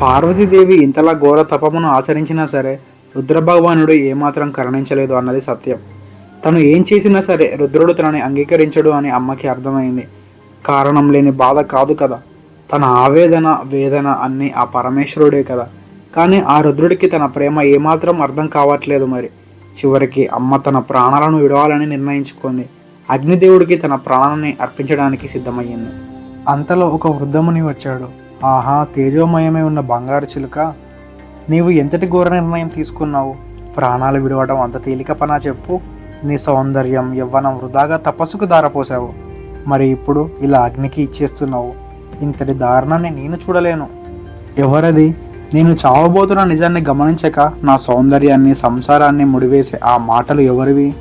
పార్వతీదేవి ఇంతలా ఘోర తపమును ఆచరించినా సరే రుద్రభగవానుడు ఏమాత్రం కరుణించలేదు అన్నది సత్యం. తను ఏం చేసినా సరే రుద్రుడు తనని అంగీకరించడు అని అమ్మకి అర్థమైంది. కారణం లేని బాధ కాదు కదా. తన ఆవేదన వేదన అన్నీ ఆ పరమేశ్వరుడే కదా. కానీ ఆ రుద్రుడికి తన ప్రేమ ఏమాత్రం అర్థం కావట్లేదు మరి. చివరికి అమ్మ తన ప్రాణాలను విడవాలని నిర్ణయించుకుంది. అగ్నిదేవుడికి తన ప్రాణాన్ని అర్పించడానికి సిద్ధమయ్యింది. అంతలో ఒక వృద్ధముని వచ్చాడు. ఆహా తేజోమయమై ఉన్న బంగారు చిలుక. నీవు ఎంతటి ఘోర నిర్ణయం తీసుకున్నావు? ప్రాణాలు విడవడం అంత తేలిక పనా చెప్పు. నీ సౌందర్యం యవ్వనం వృధాగా తపస్సుకు దారపోసావు మరి ఇప్పుడు ఇలా అగ్నికి ఇచ్చేస్తున్నావు. ఇంతటి దారుణాన్ని నేను చూడలేను. ఎవరది? నేను చావబోతున్న నిజాన్ని గమనించక నా సౌందర్యాన్ని సంసారాన్ని ముడివేసే ఆ మాటలు ఎవరివి?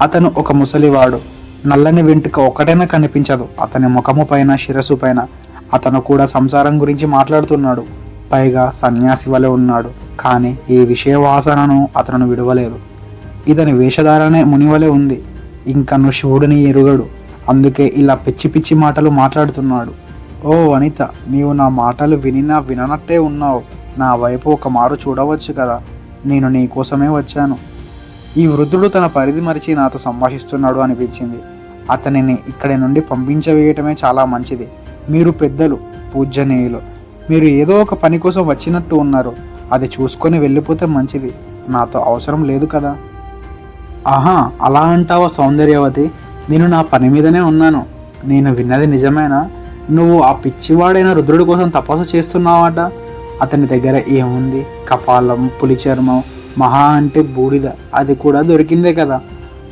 అతను ఒక ముసలివాడు. నల్లని వెంట్రుక ఒకటైనా కనిపించదు. అతని ముఖము పైన శిరస్సు పైన అతను కూడా సంసారం గురించి మాట్లాడుతున్నాడు. పైగా సన్యాసి వలె ఉన్నాడు. కానీ ఈ విషయ వాసనను అతను విడవలేదు. ఇతని వేషధారనే మునివలే ఉంది. ఇంకను శివుడిని ఎరుగడు. అందుకే ఇలా పిచ్చి పిచ్చి మాటలు మాట్లాడుతున్నాడు. ఓ అనిత నీవు నా మాటలు వినినా విననట్టే ఉన్నావు. నా వైపు ఒక మారు చూడవచ్చు కదా. నేను నీ కోసమే వచ్చాను. ఈ వృద్ధుడు తన పరిధి మరిచి నాతో సంభాషిస్తున్నాడు అనిపించింది. అతనిని ఇక్కడి నుండి పంపించవేయటమే చాలా మంచిది. మీరు పెద్దలు పూజనీయులు మీరు ఏదో ఒక పని కోసం వచ్చినట్టు ఉన్నారు. అది చూసుకొని వెళ్ళిపోతే మంచిది. నాతో అవసరం లేదు కదా. ఆహా అలా అంటావా సౌందర్యవతి? నేను నా పని మీదనే ఉన్నాను. నేను విన్నది నిజమేనా? నువ్వు ఆ పిచ్చివాడైన రుద్రుడి కోసం తపస్సు చేస్తున్నావాట? అతని దగ్గర ఏముంది? కపాలం పులి చర్మం మహా అంటే బూడిద. అది కూడా దొరికిందే కదా.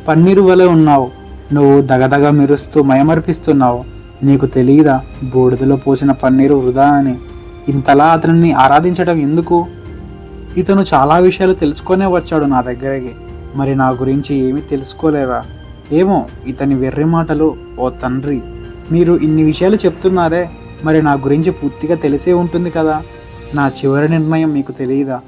పన్నీరు వలె ఉన్నావు. నువ్వు దగదగ మెరుస్తూ మయమర్పిస్తున్నావు. నీకు తెలియదా బూడిదలో పోసిన పన్నీరు వృధా అని. ఇంతలా అతనిని ఆరాధించడం ఎందుకు? ఇతను చాలా విషయాలు తెలుసుకొనే వచ్చాడు నా దగ్గరికి. మరి నా గురించి ఏమీ తెలుసుకోలేదా? ఏమో ఇతని వెర్రి మాటలు ఓ తండ్రి. మీరు ఇన్ని విషయాలు చెప్తున్నారే మరి నా గురించి పూర్తిగా తెలిసే ఉంటుంది కదా? నా చివరి నిర్ణయం మీకు తెలియదా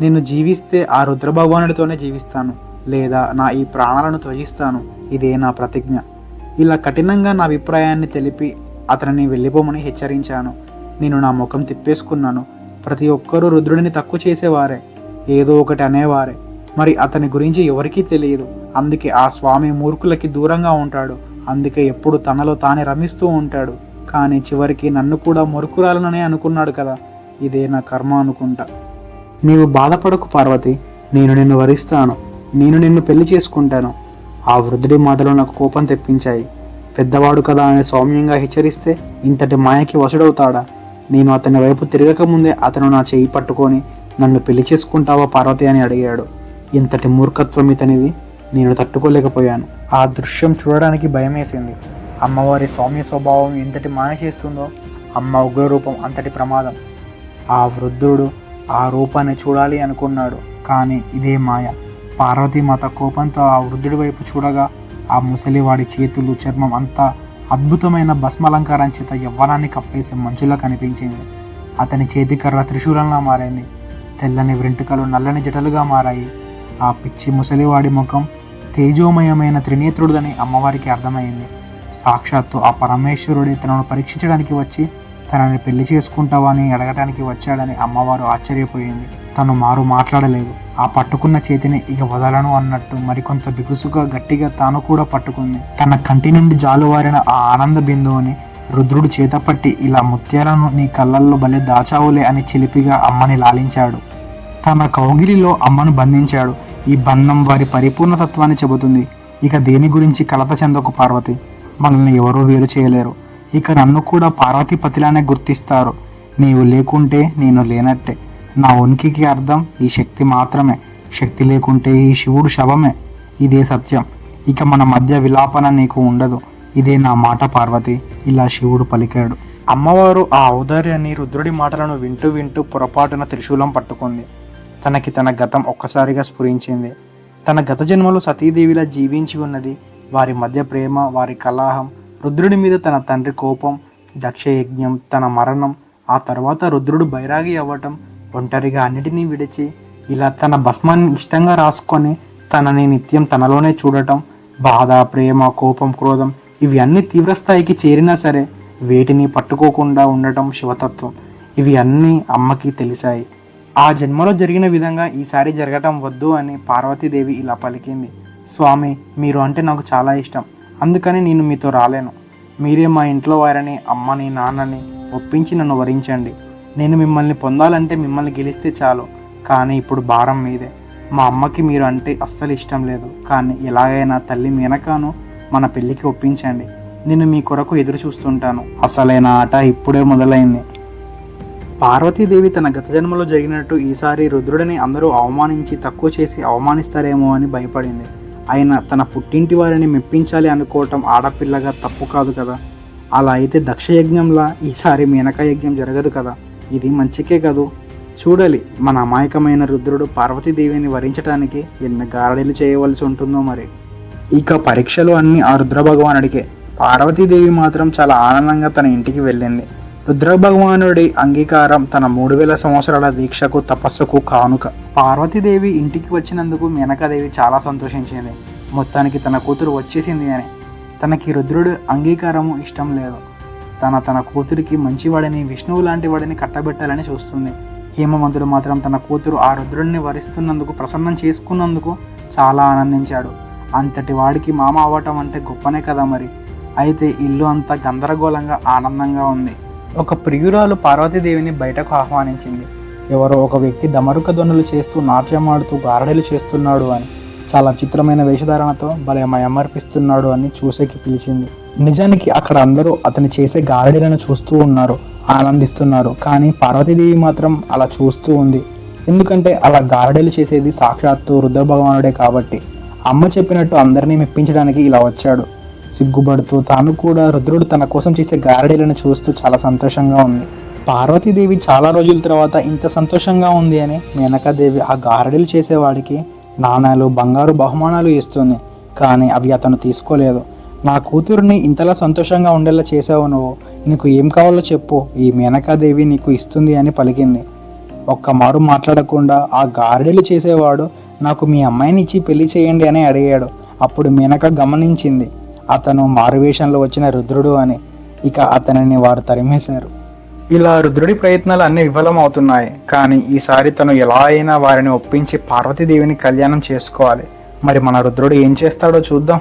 నేను జీవిస్తే ఆ రుద్రభగవానుడితోనే జీవిస్తాను. లేదా నా ఈ ప్రాణాలను త్వజిస్తాను ఇదే నా ప్రతిజ్ఞ. ఇలా కఠినంగా నా అభిప్రాయాన్ని తెలిపి అతనిని వెళ్ళిపోమని హెచ్చరించాను. నేను నా ముఖం తిప్పేసుకున్నాను. ప్రతి ఒక్కరూ రుద్రుడిని తక్కువ చేసేవారే ఏదో ఒకటి అనేవారే. మరి అతని గురించి ఎవరికీ తెలియదు. అందుకే ఆ స్వామి మూర్ఖులకి దూరంగా ఉంటాడు. అందుకే ఎప్పుడు తనలో తానే రమిస్తూ ఉంటాడు. కానీ చివరికి నన్ను కూడా మురుకురాలననే అనుకున్నాడు కదా. ఇదే నా కర్మ అనుకుంటా. నీవు బాధపడకు పార్వతి. నేను నిన్ను వరిస్తాను. నేను నిన్ను పెళ్ళి చేసుకుంటాను. ఆ వృద్ధుడి మాటలు నాకు కోపం తెప్పించాయి. పెద్దవాడు కదా అని సౌమ్యంగా హెచ్చరిస్తే ఇంతటి మాయకి వసుడవుతాడా నేను అతని వైపు తిరగకముందే అతను నా చేయి పట్టుకొని నన్ను పెళ్ళి చేసుకుంటావా పార్వతి అని అడిగాడు. ఇంతటి మూర్ఖత్వం ఇతనిది. నేను తట్టుకోలేకపోయాను. ఆ దృశ్యం చూడడానికి భయమేసింది. అమ్మవారి సౌమ్య స్వభావం ఎంతటి మాయ చేస్తుందో అమ్మ ఉగ్రరూపం అంతటి ప్రమాదం. ఆ వృద్ధుడు ఆ రూపాన్ని చూడాలి అనుకున్నాడు కానీ ఇదే మాయ. పార్వతీమాత కోపంతో ఆ వృద్ధుడి వైపు చూడగా ఆ ముసలివాడి చేతులు చర్మం అంతా అద్భుతమైన భస్మలంకారం చేత యవ్వనాన్ని కప్పేసి మంచులా కనిపించింది. అతని చేతికర్ర త్రిశూలంలా మారింది. తెల్లని వెంట్రుకలు నల్లని జటలుగా మారాయి. ఆ పిచ్చి ముసలివాడి ముఖం తేజోమయమైన త్రినేత్రుడని అమ్మవారికి అర్థమైంది. సాక్షాత్తు ఆ పరమేశ్వరుడే తనను పరీక్షించడానికి వచ్చి తనని పెళ్ళి చేసుకుంటావా అని అడగటానికి వచ్చాడని అమ్మవారు ఆశ్చర్యపోయింది. తను మారు మాట్లాడలేదు. ఆ పట్టుకున్న చేతిని ఇక వదలను అన్నట్టు మరికొంత బిగుసుగా గట్టిగా తాను కూడా పట్టుకుంది. తన కంటి నుండి జాలువారిన ఆ ఆనంద బిందువుని రుద్రుడు చేతపట్టి ఇలా ముత్యాలను నీ కళ్ళల్లో భలే దాచావులే అని చిలిపిగా అమ్మని లాలించాడు. తన కౌగిలిలో అమ్మను బంధించాడు. ఈ బంధం వారి పరిపూర్ణ తత్వాన్ని చెబుతుంది. ఇక దేని గురించి కలత చెందకు పార్వతి? మనల్ని ఎవరూ వేరు చేయలేరు. ఇక నన్ను కూడా పార్వతీపతిలానే గుర్తిస్తారు. నీవు లేకుంటే నేను లేనట్టే. నా ఉనికికి అర్థం ఈ శక్తి మాత్రమే. శక్తి లేకుంటే ఈ శివుడు శవమే. ఇదే సత్యం. ఇక మన మధ్య విలాపన నీకు ఉండదు. ఇదే నా మాట పార్వతి. ఇలా శివుడు పలికాడు. అమ్మవారు ఆ ఔదార్యాన్ని రుద్రుడి మాటలను వింటూ వింటూ పొరపాటున త్రిశూలం పట్టుకుంది. తనకి తన గతం ఒక్కసారిగా స్ఫురించింది. తన గత జన్మలో సతీదేవిలా జీవించి ఉన్నది. వారి మధ్య ప్రేమ వారి కలాహం రుద్రుడి మీద తన తండ్రి కోపం దక్షయజ్ఞం తన మరణం ఆ తర్వాత రుద్రుడు బైరాగి అవ్వటం ఒంటరిగా అన్నిటినీ విడిచి ఇలా తన భస్మాన్ని ఇష్టంగా రాసుకొని తనని నిత్యం తనలోనే చూడటం బాధ ప్రేమ కోపం క్రోధం ఇవి అన్ని తీవ్రస్థాయికి చేరినా సరే వేటిని పట్టుకోకుండా ఉండటం శివతత్వం. ఇవి అన్నీ అమ్మకి తెలిసాయి. ఆ జన్మలో జరిగిన విధంగా ఈసారి జరగటం వద్దు అని పార్వతీదేవి ఇలా పలికింది. స్వామి మీరు అంటే నాకు చాలా ఇష్టం. అందుకని నేను మీతో రాలేను. మీరే మా ఇంట్లో వారని అమ్మని నాన్నని ఒప్పించి నన్ను వరించండి. నేను మిమ్మల్ని పొందాలంటే మిమ్మల్ని గెలిస్తే చాలు. కానీ ఇప్పుడు భారం మీదే. మా అమ్మకి మీరు అంటే అస్సలు ఇష్టం లేదు. కానీ ఎలాగైనా తల్లి మీనకాను మన పెళ్ళికి ఒప్పించండి. నేను మీ కొరకు ఎదురు చూస్తుంటాను. అసలైన ఆట ఇప్పుడే మొదలైంది. పార్వతీదేవి తన గత జన్మలో జరిగినట్టు ఈసారి రుద్రుడిని అందరూ అవమానించి తక్కువ చేసి అవమానిస్తారేమో అని భయపడింది. ఆయన తన పుట్టింటి వారిని మెప్పించాలి అనుకోవటం ఆడపిల్లగా తప్పు కాదు కదా. అలా అయితే దక్షయజ్ఞంలా ఈసారి మేనకా యజ్ఞం జరగదు కదా. ఇది మంచికే కదూ. చూడాలి మన అమాయకమైన రుద్రుడు పార్వతీదేవిని వరించడానికి ఎన్ని గారడీలు చేయవలసి ఉంటుందో మరి. ఇక పరీక్షలు అన్నీ ఆ రుద్ర భగవానుడికే పార్వతీదేవి మాత్రం చాలా ఆనందంగా తన ఇంటికి వెళ్ళింది. రుద్ర భగవానుడి అంగీకారం తన మూడు వేల సంవత్సరాల దీక్షకు తపస్సుకు కానుక. పార్వతీదేవి ఇంటికి వచ్చినందుకు మేనకాదేవి చాలా సంతోషించింది. మొత్తానికి తన కూతురు వచ్చేసింది అని. తనకి రుద్రుడు అంగీకారము ఇష్టం లేదు. తన తన కూతురికి మంచివాడిని విష్ణువు లాంటి వాడిని కట్టబెట్టాలని చూస్తుంది. హేమవంతుడు మాత్రం తన కూతురు ఆ రుద్రుడిని వరిస్తున్నందుకు ప్రసన్నం చేసుకున్నందుకు చాలా ఆనందించాడు. అంతటి వాడికి మామ అవ్వటం అంటే గొప్పనే కదా మరి. అయితే ఇల్లు అంతా గందరగోళంగా ఆనందంగా ఉంది. ఒక ప్రియురాలు పార్వతీదేవిని బయటకు ఆహ్వానించింది. ఎవరో ఒక వ్యక్తి డమరుక ధ్వనులు చేస్తూ నాట్యమాడుతూ గారడీలు చేస్తున్నాడు అని. చాలా చిత్రమైన వేషధారణతో భలే మయమర్పిస్తున్నాడు అని చూసేకి పిలిచింది. నిజానికి అక్కడ అందరూ అతను చేసే గారడీలను చూస్తూ ఉన్నారు ఆనందిస్తున్నారు కానీ పార్వతీదేవి మాత్రం అలా చూస్తూ ఉంది. ఎందుకంటే అలా గారడీలు చేసేది సాక్షాత్తు రుద్రభగవానుడే కాబట్టి. అమ్మ చెప్పినట్టు అందరినీ మెప్పించడానికి ఇలా వచ్చాడు. సిగ్గుపడుతూ తాను కూడా రుద్రుడు తన కోసం చేసే గారడీలను చూస్తూ చాలా సంతోషంగా ఉంది. పార్వతీదేవి చాలా రోజుల తర్వాత ఇంత సంతోషంగా ఉంది అని మేనకాదేవి ఆ గారడీలు చేసేవాడికి నాణాలు బంగారు బహుమానాలు ఇస్తుంది కానీ అవి అతను తీసుకోలేదు. నా కూతురుని ఇంతలా సంతోషంగా ఉండేలా చేసావు నువ్వు. నీకు ఏం కావాలో చెప్పు. ఈ మేనకాదేవి నీకు ఇస్తుంది అని పలికింది. ఒక్క మారు మాట్లాడకుండా ఆ గారడీలు చేసేవాడు నాకు మీ అమ్మాయిని ఇచ్చి పెళ్ళి చేయండి అని అడిగాడు. అప్పుడు మేనక గమనించింది. అతను మారువేషంలో వచ్చిన రుద్రుడు అని. ఇక అతనిని వారు తరిమేశారు. ఇలా రుద్రుడి ప్రయత్నాలు అన్ని విఫలం అవుతున్నాయి కానీ ఈసారి తను ఎలా అయినా వారిని ఒప్పించి పార్వతీదేవిని కళ్యాణం చేసుకోవాలి. మరి మన రుద్రుడు ఏం చేస్తాడో చూద్దాం.